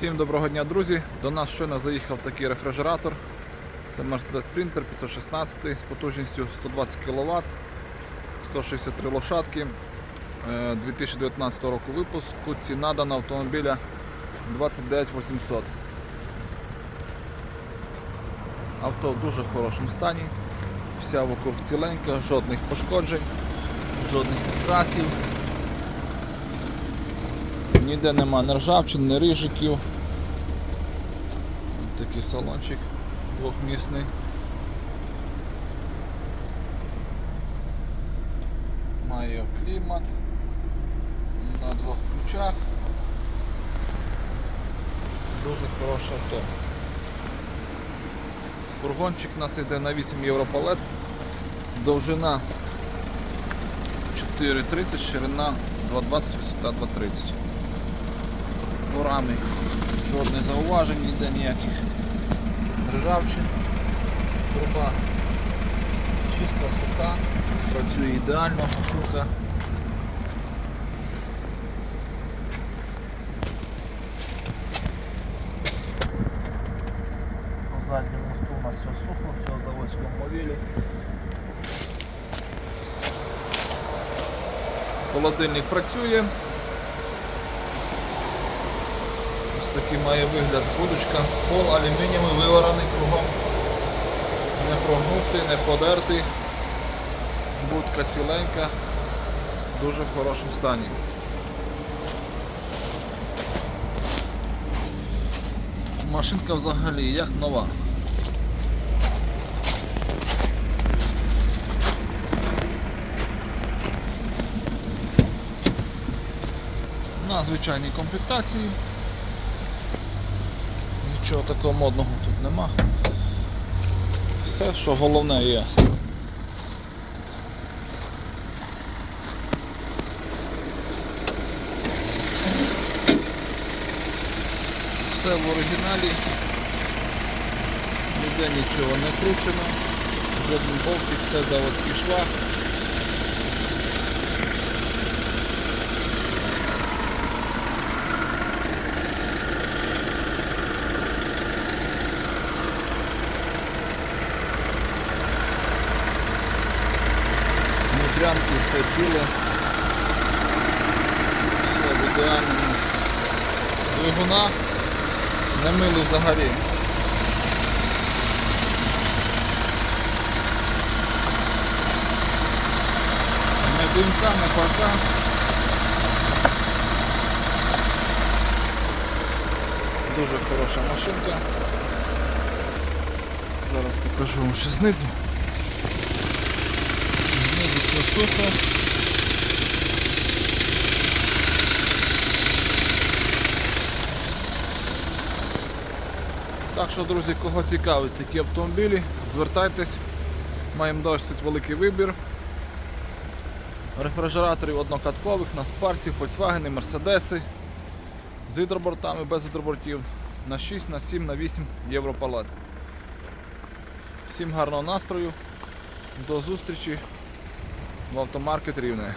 Всім доброго дня, друзі! До нас щойно заїхав такий рефрижератор. Це Mercedes Sprinter 516 з потужністю 120 кВт, 163 лошадки, е, 2019 року випуску. Ціна даного автомобіля 29 800. Авто в дуже хорошому стані, вся вокруг ціленька, жодних пошкоджень, жодних підкрасів. Ніде нема ні ржавчин, ні рижиків. Ось такий салончик двохмісний. Має клімат на двох ключах. Дуже хороше авто. Фургончик у нас йде на 8 євро палет. Довжина 4,30, ширина 2,20, висота 2,30 дворами жодних зауважень, ніде ніяких ржавчин. Труба чиста, суха, працює ідеально, машинка. По задньому мосту у нас все сухо, все в заводському мовілі. Холодильник працює. Ось такий має вигляд будочка. Пол алюмінієвий виварений кругом. Не прогнутий, не подертий. Будка ціленька, дуже в хорошому стані. Машинка взагалі як нова. На звичайній комплектації. Нічого такого модного тут нема. Все, що головне є. Все в оригіналі. Ніде нічого не кручено. Жоден болтик, все заводський швах. Внутрянки все ціле. Все в ідеальному. Двигуна не мили взагалі. Не димка, не парка. Дуже хороша машинка. Зараз покажу вам ще знизу. Сухо. Так що, друзі, кого цікавить такі автомобілі, звертайтесь, маємо досить великий вибір. Рефрижераторів однокаткових на спарці, Volkswagen, Мерседеси з гідробортами, без гідробортів на 6, на 7, на 8 євро палет. Всім гарного настрою, до зустрічі в автомаркет Рівне.